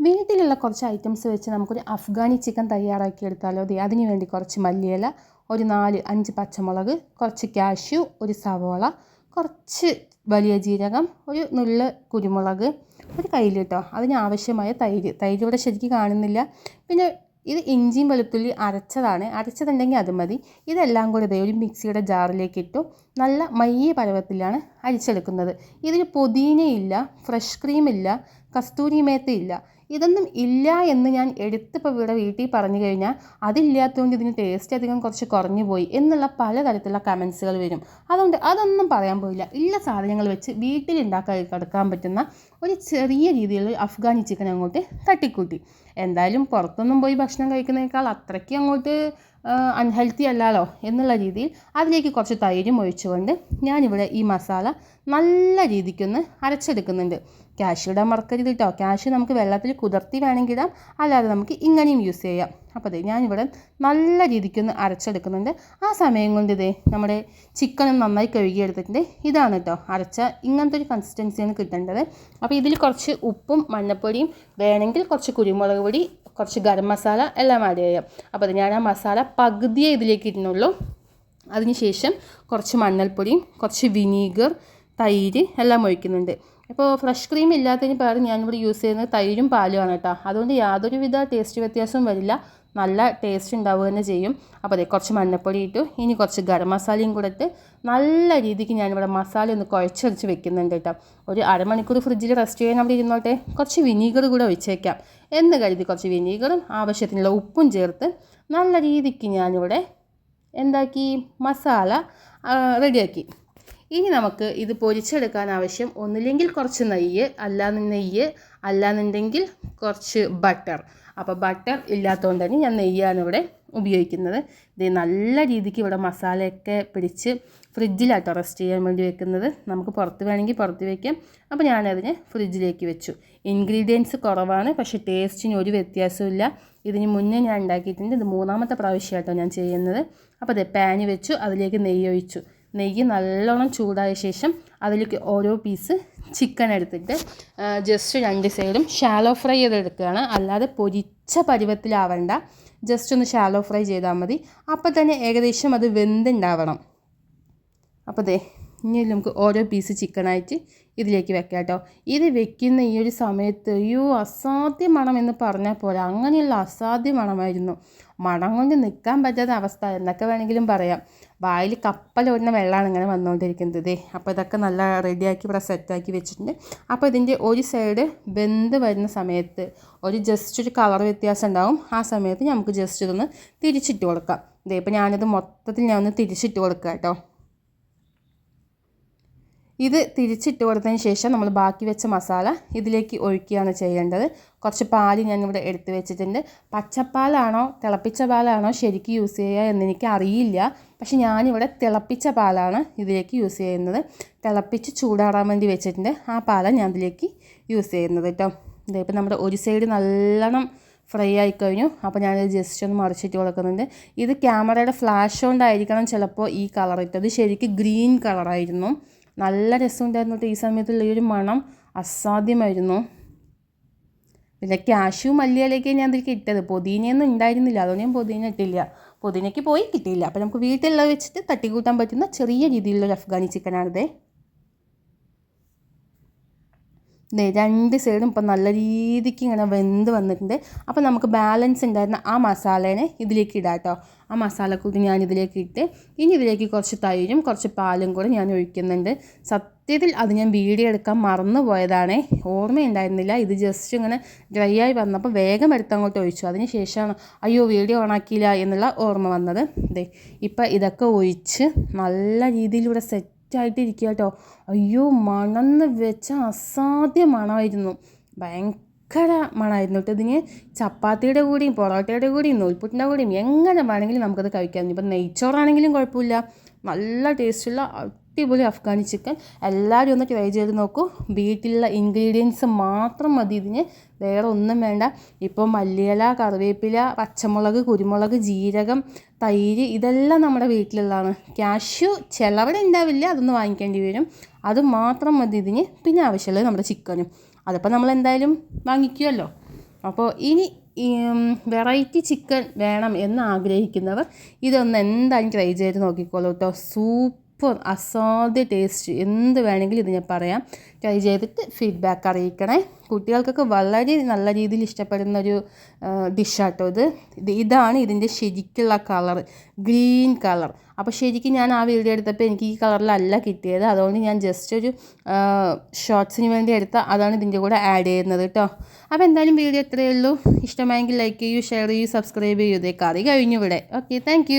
വീട്ടിലുള്ള കുറച്ച് ഐറ്റംസ് വെച്ച് നമുക്കൊരു അഫ്ഗാനി ചിക്കൻ തയ്യാറാക്കി എടുത്താലോ? അതെ അതിന് വേണ്ടി കുറച്ച് മല്ലിയില ഒരു നാല് അഞ്ച് പച്ചമുളക് കുറച്ച് കാഷ്യൂ ഒരു സവോള കുറച്ച് വലിയ ജീരകം ഒരു നുള്ള് കുരുമുളക് ഒരു കയ്യിൽ കേട്ടോ. അതിനാവശ്യമായ തൈര്. തൈര് ഇവിടെ ശരിക്കും കാണുന്നില്ല. പിന്നെ ഇത് ഇഞ്ചിയും വെളുത്തുള്ളി അരച്ചതാണ്. അരച്ചതുണ്ടെങ്കിൽ അത് മതി. ഇതെല്ലാം കൂടി ഇതേ ഒരു മിക്സിയുടെ ജാറിലേക്ക് ഇട്ടു. നല്ല മയ്യ പരുവത്തിലാണ് അരിച്ചെടുക്കുന്നത്. ഇതിൽ പുതിനയില്ല ഫ്രഷ് ക്രീമില്ല കസ്തൂരി മേത്തയില്ല. ഇതൊന്നും ഇല്ല എന്ന് ഞാൻ എടുത്തിപ്പോൾ ഇവിടെ വീട്ടിൽ പറഞ്ഞു കഴിഞ്ഞാൽ അതില്ലാത്തതുകൊണ്ട് ഇതിന് ടേസ്റ്റ് അധികം കുറച്ച് കുറഞ്ഞു പോയി എന്നുള്ള പലതരത്തിലുള്ള കമൻസുകൾ വരും. അതുകൊണ്ട് അതൊന്നും പറയാൻ പോയില്ല. ഇല്ല സാധനങ്ങൾ വെച്ച് വീട്ടിൽ ഉണ്ടാക്കി എടുക്കാൻ പറ്റുന്ന ഒരു ചെറിയ രീതിയിലുള്ള അഫ്ഗാനി ചിക്കൻ അങ്ങോട്ട് തട്ടിക്കൂട്ടി. എന്തായാലും പുറത്തൊന്നും പോയി ഭക്ഷണം കഴിക്കുന്നതിനേക്കാൾ അത്രയ്ക്ക് അങ്ങോട്ട് അൺഹെൽത്തി അല്ലല്ലോ എന്നുള്ള രീതിയിൽ അതിലേക്ക് കുറച്ച് തൈരും ഒഴിച്ചുകൊണ്ട് ഞാനിവിടെ ഈ മസാല നല്ല രീതിക്കൊന്ന് അരച്ചെടുക്കുന്നുണ്ട്. ക്യാഷ് ഇടാൻ മറക്കരുത് കേട്ടോ ക്യാഷ് നമുക്ക് വെള്ളത്തിൽ കുതിർത്തി വേണമെങ്കിൽ ഇടാം. അല്ലാതെ നമുക്ക് ഇങ്ങനെയും യൂസ് ചെയ്യാം. അപ്പോൾ അതെ ഞാനിവിടെ നല്ല രീതിക്കൊന്ന് അരച്ചെടുക്കുന്നുണ്ട്. ആ സമയം കൊണ്ട് ഇതേ നമ്മുടെ ചിക്കനും നന്നായി കഴുകിയെടുത്തിട്ടുണ്ട്. ഇതാണ് കേട്ടോ അരച്ച ഇങ്ങനത്തെ ഒരു കൺസിസ്റ്റൻസിയാണ് കിട്ടേണ്ടത്. അപ്പോൾ ഇതിൽ കുറച്ച് ഉപ്പും മഞ്ഞൾപ്പൊടിയും വേണമെങ്കിൽ കുറച്ച് കുരുമുളക് പൊടി കുറച്ച് ഗരം മസാല എല്ലാം ആഡ് ചെയ്യാം. അപ്പോൾ അത് ഞാൻ ആ മസാല പകുതിയേ ഇതിലേക്ക് ഇടുന്നുള്ളൂ. അതിനുശേഷം കുറച്ച് മണ്ണൽപ്പൊടിയും കുറച്ച് വിനീഗർ തൈര് എല്ലാം ഒഴിക്കുന്നുണ്ട്. ഇപ്പോൾ ഫ്രഷ് ക്രീം ഇല്ലാത്തതിന് പകരം ഞാനിവിടെ യൂസ് ചെയ്യുന്നത് തൈരും പാലുമാണ് കേട്ടോ. അതുകൊണ്ട് യാതൊരുവിധ ടേസ്റ്റ് വ്യത്യാസവും വരില്ല. നല്ല ടേസ്റ്റ് ഉണ്ടാവുക തന്നെ ചെയ്യും. അപ്പോൾ അതെ കുറച്ച് മഞ്ഞപ്പൊടി ഇട്ടു. ഇനി കുറച്ച് ഗരം മസാലയും കൂടെ ഇട്ട് നല്ല രീതിക്ക് ഞാനിവിടെ മസാല ഒന്ന് കുഴച്ചടിച്ച് വെക്കുന്നുണ്ട് കേട്ടോ. ഒരു അരമണിക്കൂർ ഫ്രിഡ്ജിൽ റെസ്റ്റ് ചെയ്യാൻ അവിടെ ഇരുന്നോട്ടെ. കുറച്ച് വിനീഗർ കൂടെ ഒഴിച്ചേക്കാം. എന്ന് കരുതി കുറച്ച് വിനീഗറും ആവശ്യത്തിനുള്ള ഉപ്പും ചേർത്ത് നല്ല രീതിക്ക് ഞാനിവിടെ എന്താക്കി? മസാല റെഡിയാക്കി ഇനി നമുക്ക് ഇത് പൊരിച്ചെടുക്കാൻ ആവശ്യം ഒന്നില്ലെങ്കിൽ കുറച്ച് നെയ്യ് അല്ല നെയ്യ് അല്ലാന്നുണ്ടെങ്കിൽ കുറച്ച് ബട്ടർ. അപ്പോൾ ബട്ടർ ഇല്ലാത്തതുകൊണ്ട് തന്നെ ഞാൻ നെയ്യാണ് ഇവിടെ ഉപയോഗിക്കുന്നത്. ഇത് നല്ല രീതിക്ക് ഇവിടെ മസാലയൊക്കെ പിടിച്ച് ഫ്രിഡ്ജിലാട്ടോ റെസ്റ്റ് ചെയ്യാൻ വേണ്ടി വെക്കുന്നത്. നമുക്ക് പുറത്ത് വേണമെങ്കിൽ പുറത്ത് വയ്ക്കാം അപ്പോൾ ഞാനതിനെ ഫ്രിഡ്ജിലേക്ക് വെച്ചു. ഇൻഗ്രീഡിയൻസ് കുറവാണ് പക്ഷേ ടേസ്റ്റിന് ഒരു വ്യത്യാസമില്ല ഇതിന് മുന്നേ ഞാൻ ഉണ്ടാക്കിയിട്ടുണ്ട്. ഇത് മൂന്നാമത്തെ പ്രാവശ്യമായിട്ടോ ഞാൻ ചെയ്യുന്നത്. അപ്പോൾ അതെ പാന് വെച്ചു അതിലേക്ക് നെയ്യ് ഒഴിച്ചു നെയ്യ് നല്ലോണം ചൂടായ ശേഷം അതിലേക്ക് ഓരോ പീസ് ചിക്കൻ എടുത്തിട്ട് ജസ്റ്റ് രണ്ട് സൈഡും ഷാലോ ഫ്രൈ ചെയ്തെടുക്കുകയാണ്. അല്ലാതെ പൊരിച്ച പരുവത്തിലാവണ്ട. ജസ്റ്റ് ഒന്ന് ഷാലോ ഫ്രൈ ചെയ്താൽ മതി. അപ്പോൾ തന്നെ ഏകദേശം അത് വെന്തുണ്ടാവണം. അപ്പോൾ ദേ ഇനി നമുക്ക് ഓരോ പീസ് ചിക്കനായിട്ട് ഇതിലേക്ക് വെക്കാം കേട്ടോ. ഇത് വെക്കുന്ന ഈ ഒരു സമയത്ത് അയ്യോ അസാധ്യ മണം എന്ന് പറഞ്ഞാൽ പോലെ അങ്ങനെയുള്ള അസാധ്യ മണമായിരുന്നു. മണം കൊണ്ട് നിൽക്കാൻ പറ്റാത്ത അവസ്ഥ എന്നൊക്കെ വേണമെങ്കിലും പറയാം. വായിൽ കപ്പലോടുന്ന വെള്ളമാണ് ഇങ്ങനെ വന്നുകൊണ്ടിരിക്കുന്നത്. അപ്പോൾ ഇതൊക്കെ നല്ല റെഡിയാക്കി ഇവിടെ സെറ്റാക്കി വെച്ചിട്ടുണ്ട്. അപ്പോൾ ഇതിന്റെ ഒരു സൈഡ് ബെന്ത് വരുന്ന സമയത്ത് ഒരു ജസ്റ്റ് ഒരു കളർ വ്യത്യാസം ഉണ്ടാവും. ആ സമയത്ത് നമുക്ക് ജസ്റ്റ് ഇതൊന്ന് തിരിച്ചിട്ട് കൊടുക്കാം. ഇതേ ഇപ്പോൾ ഞാനിത് മൊത്തത്തിൽ ഞാൻ ഒന്ന് തിരിച്ചിട്ട് കൊടുക്കാം കേട്ടോ. ഇത് തിരിച്ചിട്ട് കൊടുത്തതിന് ശേഷം നമ്മൾ ബാക്കി വെച്ച മസാല ഇതിലേക്ക് ഒഴിക്കുകയാണ് ചെയ്യേണ്ടത്. കുറച്ച് പാൽ ഞാനിവിടെ എടുത്ത് വെച്ചിട്ടുണ്ട്. പച്ചപ്പാലാണോ തിളപ്പിച്ച പാലാണോ ശരിക്കും യൂസ് ചെയ്യുക എന്നെനിക്ക് അറിയില്ല. പക്ഷെ ഞാനിവിടെ തിളപ്പിച്ച പാലാണ് ഇതിലേക്ക് യൂസ് ചെയ്യുന്നത്. തിളപ്പിച്ച് ചൂടാറാൻ വേണ്ടി വെച്ചിട്ടുണ്ട്. ആ പാലാണ് ഞാൻ ഇതിലേക്ക് യൂസ് ചെയ്യുന്നത് കേട്ടോ. ഇതിപ്പോൾ നമ്മുടെ ഒരു സൈഡ് നല്ലോണം ഫ്രൈ ആയിക്കഴിഞ്ഞു അപ്പോൾ ഞാനിത് ജസ്റ്റ് ഒന്ന് മറിച്ചിട്ട് കൊടുക്കുന്നുണ്ട്. ഇത് ക്യാമറയുടെ ഫ്ലാഷ് കൊണ്ടായിരിക്കണം ചിലപ്പോൾ ഈ കളർ ഇട്ടത് ശരിക്കും ഗ്രീൻ കളറായിരുന്നു. നല്ല രസമുണ്ടായിരുന്നു കേട്ടോ ഈ സമയത്തുള്ള ഈ ഒരു മണം. അസാധ്യമായിരുന്നു. പിന്നെ ക്യാഷു മല്ലിയിലേക്ക് ഞാൻ അതിലേക്ക് ഇട്ടത്. പൊതിനയൊന്നും ഉണ്ടായിരുന്നില്ല. അതുകൊണ്ട് ഞാൻ പൊതിന ഇട്ടില്ല. പൊതിനയ്ക്ക് പോയി കിട്ടിയില്ല. അപ്പോൾ നമുക്ക് വീട്ടിലുള്ളത് വെച്ചിട്ട് തട്ടിക്കൂട്ടാൻ പറ്റുന്ന ചെറിയ രീതിയിലുള്ള അഫ്ഗാനി ചിക്കനാണിത് ദേ രണ്ട് സൈഡും ഇപ്പം നല്ല രീതിക്ക് ഇങ്ങനെ വെന്ത് വന്നിട്ടുണ്ട്. അപ്പോൾ നമുക്ക് ബാലൻസ് ഉണ്ടായിരുന്ന ആ മസാലേനെ ഇതിലേക്ക് ഇടാം കേട്ടോ. ആ മസാലക്കൂട്ടി ഞാൻ ഇതിലേക്ക് ഇട്ട് ഇനി ഇതിലേക്ക് കുറച്ച് തൈരും കുറച്ച് പാലും കൂടെ ഞാൻ ഒഴിക്കുന്നുണ്ട്. സത്യത്തിൽ അത് ഞാൻ വീഡിയോ എടുക്കാൻ മറന്നു പോയതാണ്. ഓർമ്മയുണ്ടായിരുന്നില്ല. ഇത് ജസ്റ്റ് ഇങ്ങനെ ഡ്രൈ ആയി വന്നപ്പോൾ വേഗം എടുത്ത് അങ്ങോട്ട് ഒഴിച്ചു. അതിന് ശേഷമാണ് അയ്യോ വീഡിയോ ഓണാക്കിയില്ല എന്നുള്ള ഓർമ്മ വന്നത്. ദേ ഇപ്പം ഇതൊക്കെ ഒഴിച്ച് നല്ല രീതിയിലൂടെ സെറ്റ് സെറ്റായിട്ട് ഇരിക്കുക കേട്ടോ അയ്യോ മണന്ന് വെച്ച അസാധ്യ മണമായിരുന്നു. ഭയങ്കര മണമായിരുന്നു കേട്ടോ ഇതിന്. ചപ്പാത്തിയുടെ കൂടിയും പൊറോട്ടയുടെ കൂടിയും നൂൽപുട്ടിന്റെ കൂടിയും എങ്ങനെ വേണമെങ്കിലും നമുക്കത് കഴിക്കാം. ഇപ്പം നെയ്ച്ചോറാണെങ്കിലും കുഴപ്പമില്ല. നല്ല ടേസ്റ്റുള്ള അടിപൊളി അഫ്ഗാനി ചിക്കൻ എല്ലാവരും ഒന്ന് ട്രൈ ചെയ്ത് നോക്കൂ. വീട്ടിലുള്ള ഇൻഗ്രീഡിയൻസ് മാത്രം മതി ഇതിന്. വേറെ ഒന്നും വേണ്ട. ഇപ്പോൾ മല്ലിയില കറിവേപ്പില പച്ചമുളക് കുരുമുളക് ജീരകം തൈര് ഇതെല്ലാം നമ്മുടെ വീട്ടിലുള്ളതാണ്. ക്യാഷ്യൂ ചിലവിടെ ഉണ്ടാവില്ല അതൊന്ന് വാങ്ങിക്കേണ്ടി വരും. അത് മാത്രം മതി ഇതിന്. പിന്നെ ആവശ്യമുള്ളത് നമ്മുടെ ചിക്കനും അതിപ്പോൾ നമ്മൾ എന്തായാലും വാങ്ങിക്കുമല്ലോ അപ്പോൾ ഇനി വെറൈറ്റി ചിക്കൻ വേണം എന്ന് ആഗ്രഹിക്കുന്നവർ ഇതൊന്ന് എന്തായാലും ട്രൈ ചെയ്ത് നോക്കിക്കോളൂ കേട്ടോ സൂപ്പർ അസാധ്യ ടേസ്റ്റ് എന്ത് വേണമെങ്കിലും ഇത് ഞാൻ പറയാം. ട്രൈ ചെയ്തിട്ട് ഫീഡ്ബാക്ക് അറിയിക്കണേ. കുട്ടികൾക്കൊക്കെ വളരെ നല്ല രീതിയിൽ ഇഷ്ടപ്പെടുന്ന ഒരു ഡിഷാട്ടോ ഇത്. ഇത് ഇതാണ് ഇതിന്റെ ശരിക്കുള്ള കളർ ഗ്രീൻ കളർ അപ്പോൾ ശരിക്കും ഞാൻ ആ വീഡിയോ എടുത്തപ്പോൾ എനിക്ക് ഈ കളറിലല്ല കിട്ടിയത്. അതുകൊണ്ട് ഞാൻ ജസ്റ്റ് ഒരു ഷോർട്സിന് വേണ്ടി എടുത്ത അതാണ് ഇതിന്റെ കൂടെ ആഡ് ചെയ്യുന്നത് കേട്ടോ അപ്പോൾ എന്തായാലും വീഡിയോ ഇത്രയേ ഉള്ളൂ. ഇഷ്ടമായെങ്കിൽ ലൈക്ക് ചെയ്യൂ ഷെയർ ചെയ്യൂ സബ്സ്ക്രൈബ് ചെയ്യൂ. ഇതേ കറി കഴിഞ്ഞു ഇവിടെ. Okay thank